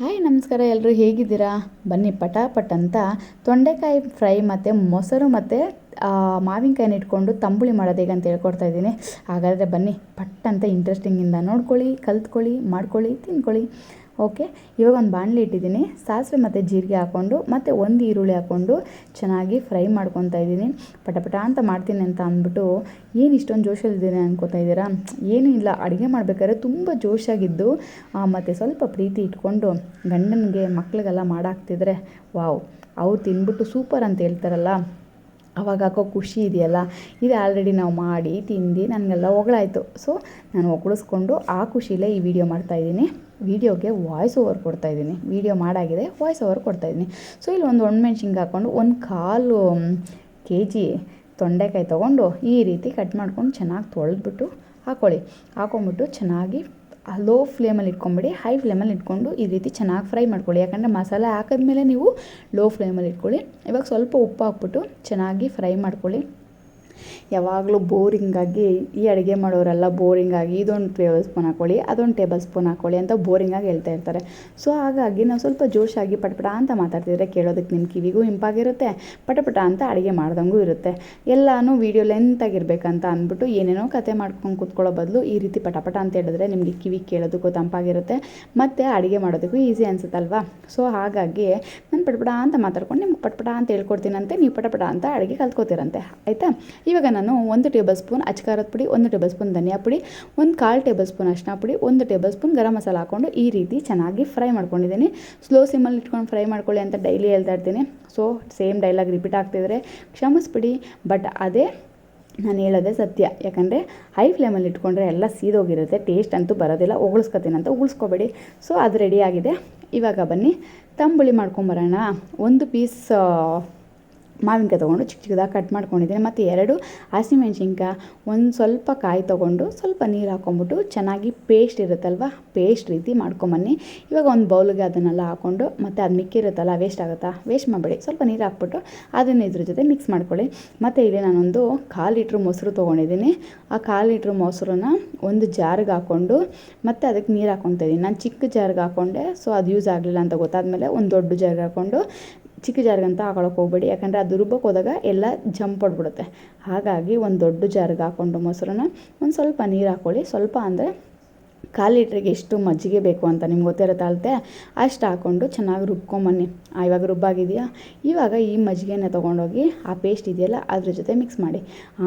Hi, ನಮಸ್ಕಾರ ಎಲ್ಲರೂ ಹೇಗಿದ್ದೀರಾ? ಬನ್ನಿ ಪಟಾಪಟ್ ಅಂತ ತೊಂಡೆಕಾಯಿ ಫ್ರೈ ಮತ್ತು ಮೊಸರು ಮತ್ತು ಮಾವಿನಕಾಯಿನ ಇಟ್ಕೊಂಡು ತಂಬುಳಿ ಮಾಡೋದು ಹೇಗೆ ಅಂತ ಹೇಳ್ಕೊಡ್ತಾ ಇದ್ದೀನಿ. ಹಾಗಾದರೆ ಬನ್ನಿ, ಪಟ್ ಅಂತ ಇಂಟ್ರೆಸ್ಟಿಂಗಿಂದ ನೋಡ್ಕೊಳ್ಳಿ, ಕಲ್ತ್ಕೊಳ್ಳಿ, ಮಾಡ್ಕೊಳ್ಳಿ, ತಿನ್ಕೊಳ್ಳಿ. ಓಕೆ? ಇವಾಗ ಒಂದು ಬಾಣಲಿ ಇಟ್ಟಿದ್ದೀನಿ. ಸಾಸಿವೆ ಮತ್ತು ಜೀರಿಗೆ ಹಾಕ್ಕೊಂಡು ಮತ್ತು ಒಂದು ಈರುಳ್ಳಿ ಹಾಕ್ಕೊಂಡು ಚೆನ್ನಾಗಿ ಫ್ರೈ ಮಾಡ್ಕೊತಾ ಇದ್ದೀನಿ. ಪಟಪಟ ಅಂತ ಮಾಡ್ತೀನಿ ಅಂತ ಅಂದ್ಬಿಟ್ಟು, ಏನು ಇಷ್ಟೊಂದು ಜೋಶಲ್ಲಿದ್ದೀನಿ ಅನ್ಕೋತಾ ಇದ್ದೀರಾ? ಏನೂ ಇಲ್ಲ. ಅಡುಗೆ ಮಾಡ್ಬೇಕಾದ್ರೆ ತುಂಬ ಜೋಶಾಗಿದ್ದು ಮತ್ತು ಸ್ವಲ್ಪ ಪ್ರೀತಿ ಇಟ್ಕೊಂಡು ಗಂಡನಿಗೆ ಮಕ್ಳಿಗೆಲ್ಲ ಮಾಡಾಕ್ತಿದ್ರೆ, ವಾವ್. ಅವ್ರು ತಿಂದ್ಬಿಟ್ಟು ಸೂಪರ್ ಅಂತ ಹೇಳ್ತಾರಲ್ಲ, ಅವಾಗ ಹಾಕೋ ಖುಷಿ ಇದೆಯಲ್ಲ? ಇದು ಆಲ್ರೆಡಿ ನಾವು ಮಾಡಿ ತಿಂದು ನನಗೆಲ್ಲ ಹೊಗಳಾಯಿತು. ಸೊ, ನಾನು ಹೊಗಳಿಸ್ಕೊಂಡು ಆ ಖುಷಿಲೇ ಈ ವಿಡಿಯೋ ಮಾಡ್ತಾಯಿದ್ದೀನಿ ವೀಡಿಯೋಗೆ ವಾಯ್ಸ್ ಓವರ್ ಕೊಡ್ತಾ ಇದ್ದೀನಿ. ವೀಡಿಯೋ ಮಾಡಾಗಿದೆ ವಾಯ್ಸ್ ಓವರ್ ಕೊಡ್ತಾ ಇದ್ದೀನಿ. ಸೊ ಇಲ್ಲಿ ಒಂದು ಒಣಮೆಣ್ಸಿನ್ಗೆ ಹಾಕ್ಕೊಂಡು ಒಂದು ಕಾಲು ಕೆ ಜಿ ತೊಂಡೆಕಾಯಿ ತೊಗೊಂಡು ಈ ರೀತಿ ಕಟ್ ಮಾಡ್ಕೊಂಡು ಚೆನ್ನಾಗಿ ತೊಳೆದ್ಬಿಟ್ಟು ಹಾಕ್ಕೊಳ್ಳಿ ಹಾಕೊಂಡ್ಬಿಟ್ಟು ಚೆನ್ನಾಗಿ ಲೋ ಫ್ಲೇಮಲ್ಲಿ ಇಟ್ಕೊಂಬಿಡಿ ಹೈ ಫ್ಲೇಮಲ್ಲಿ ಇಟ್ಕೊಂಡು ಈ ರೀತಿ ಚೆನ್ನಾಗಿ ಫ್ರೈ ಮಾಡ್ಕೊಳ್ಳಿ. ಯಾಕಂದರೆ ಮಸಾಲೆ ಹಾಕಿದ್ಮೇಲೆ ನೀವು ಲೋ ಫ್ಲೇಮಲ್ಲಿ ಇಟ್ಕೊಳ್ಳಿ. ಇವಾಗ ಸ್ವಲ್ಪ ಉಪ್ಪು ಹಾಕ್ಬಿಟ್ಟು ಚೆನ್ನಾಗಿ ಫ್ರೈ ಮಾಡ್ಕೊಳ್ಳಿ. ಯಾವಾಗಲೂ ಬೋರಿಂಗಾಗಿ ಈ ಅಡುಗೆ ಮಾಡೋರೆಲ್ಲ ಬೋರಿಂಗಾಗಿ ಇದೊಂದು ಟೇಬಲ್ ಸ್ಪೂನ್ ಹಾಕ್ಕೊಳ್ಳಿ ಅದೊಂದು ಟೇಬಲ್ ಸ್ಪೂನ್ ಹಾಕ್ಕೊಳ್ಳಿ ಅಂತ ಬೋರಿಂಗಾಗಿ ಹೇಳ್ತಾ ಇರ್ತಾರೆ. ಸೊ ಹಾಗಾಗಿ ನಾವು ಸ್ವಲ್ಪ ಜೋಶಾಗಿ ಪಟಪಟ ಅಂತ ಮಾತಾಡ್ತಿದ್ರೆ ಕೇಳೋದಕ್ಕೆ ನಿಮ್ಮ ಕಿವಿಗೂ ಇಂಪಾಗಿರುತ್ತೆ ಪಟಪಟ ಅಂತ ಅಡುಗೆ ಮಾಡ್ದಂಗೂ ಇರುತ್ತೆ. ಎಲ್ಲನೂ ವೀಡಿಯೋ ಲೆಂತಾಗಿರ್ಬೇಕಂತ ಅಂದ್ಬಿಟ್ಟು ಏನೇನೋ ಕತೆ ಮಾಡ್ಕೊಂಡು ಕೂತ್ಕೊಳ್ಳೋ ಬದಲು ಈ ರೀತಿ ಪಟಪಟ ಅಂತ ಹೇಳಿದ್ರೆ ನಿಮಗೆ ಕಿವಿ ಕೇಳೋದಕ್ಕೂ ತಂಪಾಗಿರುತ್ತೆ, ಮತ್ತು ಅಡುಗೆ ಮಾಡೋದಕ್ಕೂ ಈಸಿ ಅನಿಸುತ್ತಲ್ವಾ? ಸೊ ಹಾಗಾಗಿ ನಾನು ಪಟಪಟ ಅಂತ ಮಾತಾಡ್ಕೊಂಡು ನಿಮ್ಗೆ ಪಟಪಟ ಅಂತ ಹೇಳ್ಕೊಡ್ತೀನಂತೆ, ನೀವು ಪಟಪಟ ಅಂತ ಅಡುಗೆ ಕಲ್ತ್ಕೋತೀರಂತೆ. ಆಯಿತಾ? ಇವಾಗ ನಾನು ಒಂದು ಟೇಬಲ್ ಸ್ಪೂನ್ ಅಚ್ಕಾರದ ಪುಡಿ, ಒಂದು ಟೇಬಲ್ ಸ್ಪೂನ್ ಧನಿಯಾ ಪುಡಿ, ಒಂದು ಕಾಲು ಟೇಬಲ್ ಸ್ಪೂನ್ ಅರಿಶಿನ ಪುಡಿ, ಒಂದು ಟೇಬಲ್ ಸ್ಪೂನ್ ಗರಂ ಮಸಾಲ ಹಾಕ್ಕೊಂಡು ಈ ರೀತಿ ಚೆನ್ನಾಗಿ ಫ್ರೈ ಮಾಡ್ಕೊಂಡಿದ್ದೀನಿ. ಸ್ಲೋ ಸಿಮ್ಮಲ್ಲಿ ಇಟ್ಕೊಂಡು ಫ್ರೈ ಮಾಡ್ಕೊಳ್ಳಿ ಅಂತ ಡೈಲಿ ಹೇಳ್ತಾ ಇರ್ತೀನಿ. ಸೊ ಸೇಮ್ ಡೈಲಾಗ್ ರಿಪೀಟ್ ಆಗ್ತಿದ್ರೆ ಕ್ಷಮಿಸ್ಬಿಡಿ. ಬಟ್ ಅದೇ ನಾನು ಹೇಳೋದೇ ಸತ್ಯ. ಯಾಕಂದರೆ ಹೈ ಫ್ಲೇಮಲ್ಲಿ ಇಟ್ಕೊಂಡ್ರೆ ಎಲ್ಲ ಸೀದೋಗಿರುತ್ತೆ. ಟೇಸ್ಟ್ ಅಂತೂ ಬರೋದಿಲ್ಲ. ಉಗುಳಿಸ್ಕೊತೀನಿ ಅಂತ ಉಗುಳಿಸ್ಕೊಬೇಡಿ. ಸೊ ಅದು ರೆಡಿಯಾಗಿದೆ ಇವಾಗ ಬನ್ನಿ. ತಂಬುಳಿ ಮಾಡ್ಕೊಂಬರೋಣ. ಒಂದು ಪೀಸ್ ಮಾವಿನಕಾಯಿ ತೊಗೊಂಡು ಚಿಕ್ಕ ಚಿಕ್ಕದಾಗಿ ಕಟ್ ಮಾಡ್ಕೊಂಡಿದ್ದೀನಿ. ಮತ್ತು ಎರಡು ಹಸಿಮೆಣ್ಸಿನ್ಕಾಯಿ, ಒಂದು ಸ್ವಲ್ಪ ಕಾಯಿ ತೊಗೊಂಡು ಸ್ವಲ್ಪ ನೀರು ಹಾಕ್ಕೊಂಬಿಟ್ಟು ಚೆನ್ನಾಗಿ ಪೇಸ್ಟ್ ಇರುತ್ತಲ್ವ? ಪೇಸ್ಟ್ ರೀತಿ ಮಾಡ್ಕೊಂಬನ್ನಿ. ಇವಾಗ ಒಂದು ಬೌಲ್ಗೆ ಅದನ್ನೆಲ್ಲ ಹಾಕ್ಕೊಂಡು ಮತ್ತು ಅದು ಮಿಕ್ಕಿರುತ್ತಲ್ಲ ವೇಸ್ಟ್ ಆಗುತ್ತಾ? ವೇಸ್ಟ್ ಮಾಡಬೇಡಿ. ಸ್ವಲ್ಪ ನೀರು ಹಾಕ್ಬಿಟ್ಟು ಅದನ್ನು ಇದ್ರ ಜೊತೆ ಮಿಕ್ಸ್ ಮಾಡ್ಕೊಳ್ಳಿ. ಮತ್ತು ಇಲ್ಲಿ ನಾನೊಂದು ಕಾಲು ಲೀಟ್ರ್ ಮೊಸರು ತೊಗೊಂಡಿದ್ದೀನಿ. ಆ ಕಾಲು ಲೀಟ್ರ್ ಮೊಸರನ್ನ ಒಂದು ಜಾರ್ಗೆ ಹಾಕ್ಕೊಂಡು ಮತ್ತು ಅದಕ್ಕೆ ನೀರು ಹಾಕ್ಕೊತಾ ಇದ್ದೀನಿ ನಾನು ಚಿಕ್ಕ ಜಾರ್ಗೆ ಹಾಕ್ಕೊಂಡೆ ಸೊ ಅದು ಯೂಸ್ ಆಗಲಿಲ್ಲ ಅಂತ ಗೊತ್ತಾದಮೇಲೆ ಒಂದು ದೊಡ್ಡ ಜಾರ್ಗೆ ಹಾಕ್ಕೊಂಡು ಚಿಕ್ಕ ಜಾರ್ಗಂತ ಹಾಕೊಳಕ್ಕೆ ಹೋಗ್ಬೇಡಿ. ಯಾಕಂದರೆ ಅದು ರುಬ್ಬಕ್ಕೆ ಹೋದಾಗ ಎಲ್ಲ ಜಂಪ್ ಹೊಡ್ಬಿಡುತ್ತೆ. ಹಾಗಾಗಿ ಒಂದು ದೊಡ್ಡ ಜಾರ್ಗೆ ಹಾಕ್ಕೊಂಡು ಮೊಸರನ್ನ ಒಂದು ಸ್ವಲ್ಪ ನೀರು ಹಾಕ್ಕೊಳ್ಳಿ ಸ್ವಲ್ಪ ಅಂದರೆ ಕಾಲು ಲೀಟ್ರಿಗೆ ಎಷ್ಟು ಮಜ್ಜಿಗೆ ಬೇಕು ಅಂತ ನಿಮ್ಗೆ ಗೊತ್ತಿರುತ್ತೆ ಅಳತೆ ಅಷ್ಟು ಹಾಕ್ಕೊಂಡು ಚೆನ್ನಾಗಿ ರುಬ್ಕೊಂಬನ್ನಿ. ಇವಾಗ ರುಬ್ಬಾಗಿದೆಯಾ? ಇವಾಗ ಈ ಮಜ್ಜಿಗೆನ ತೊಗೊಂಡೋಗಿ ಆ ಪೇಸ್ಟ್ ಇದೆಯಲ್ಲ ಅದ್ರ ಜೊತೆ ಮಿಕ್ಸ್ ಮಾಡಿ.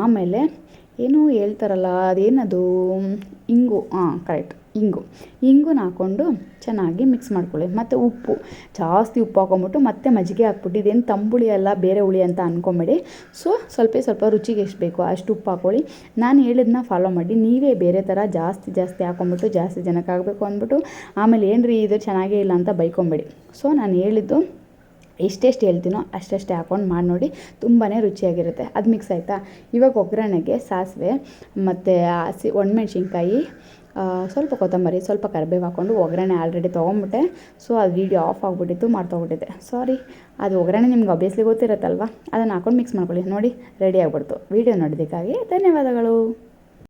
ಆಮೇಲೆ ಏನೂ ಹೇಳ್ತಾರಲ್ಲ, ಅದೇನದು? ಇಂಗು. ಹಾಂ ಕರೆಕ್ಟ್ ಇಂಗು. ಇಂಗುನ ಹಾಕ್ಕೊಂಡು ಚೆನ್ನಾಗಿ ಮಿಕ್ಸ್ ಮಾಡ್ಕೊಳ್ಳಿ. ಮತ್ತು ಉಪ್ಪು. ಜಾಸ್ತಿ ಉಪ್ಪು ಹಾಕೊಂಬಿಟ್ಟು ಮತ್ತೆ ಮಜ್ಜಿಗೆ ಹಾಕ್ಬಿಟ್ಟು ಇದೇನು ತಂಬುಳಿ ಅಲ್ಲ, ಬೇರೆ ಹುಳಿ ಅಂತ ಅಂದ್ಕೊಂಬೇಡಿ ಸೊ ಸ್ವಲ್ಪ ಸ್ವಲ್ಪ ರುಚಿಗೆ ಎಷ್ಟು ಬೇಕು ಅಷ್ಟು ಉಪ್ಪು ಹಾಕ್ಕೊಳ್ಳಿ ನಾನು ಹೇಳಿದ್ನ ಫಾಲೋ ಮಾಡಿ. ನೀವೇ ಬೇರೆ ಥರ ಜಾಸ್ತಿ ಜಾಸ್ತಿ ಹಾಕೊಂಬಿಟ್ಟು ಜಾಸ್ತಿ ಜನಕ್ಕೆ ಆಗಬೇಕು ಅಂದ್ಬಿಟ್ಟು, ಆಮೇಲೆ ಏನು ರೀ ಇದು ಚೆನ್ನಾಗೇ ಇಲ್ಲ ಅಂತ ಬೈಕೊಂಬೇಡಿ. ಸೊ ನಾನು ಹೇಳಿದ್ದು ಎಷ್ಟೆಷ್ಟು ಹೇಳ್ತೀನೋ ಅಷ್ಟಷ್ಟೇ ಹಾಕ್ಕೊಂಡು ಮಾಡಿ ನೋಡಿ ತುಂಬಾ ರುಚಿಯಾಗಿರುತ್ತೆ. ಅದು ಮಿಕ್ಸ್ ಆಯಿತಾ? ಇವಾಗ ಒಗ್ಗರಣೆಗೆ ಸಾಸಿವೆ ಮತ್ತು ಹಸಿ ಒಣಮೆಣ್ಸಿನ್ಕಾಯಿ ಸ್ವಲ್ಪ ಕೊತ್ತಂಬರಿ, ಸ್ವಲ್ಪ ಕರಿಬೇವು ಹಾಕ್ಕೊಂಡು ಒಗ್ಗರಣೆ ಆಲ್ರೆಡಿ ತೊಗೊಂಬಿಟ್ಟೆ ಸೊ ಅದು ವೀಡಿಯೋ ಆಫ್ ಆಗಿಬಿಟ್ಟಿತ್ತು ಮಾಡ್ತೋಗ್ಬಿಟ್ಟಿದ್ದೆ ಸಾರಿ ಅದು ಒಗ್ಗರಣೆ ನಿಮ್ಗೆ ಅಬ್ವಿಯಸ್ಲಿ ಗೊತ್ತಿರುತ್ತಲ್ವ? ಅದನ್ನು ಹಾಕ್ಕೊಂಡು ಮಿಕ್ಸ್ ಮಾಡ್ಕೊಳ್ಳಿ. ನೋಡಿ ರೆಡಿ ಆಗಿಬಿಡ್ತು. ವೀಡಿಯೋ ನೋಡೋದಕ್ಕಾಗಿ ಧನ್ಯವಾದಗಳು.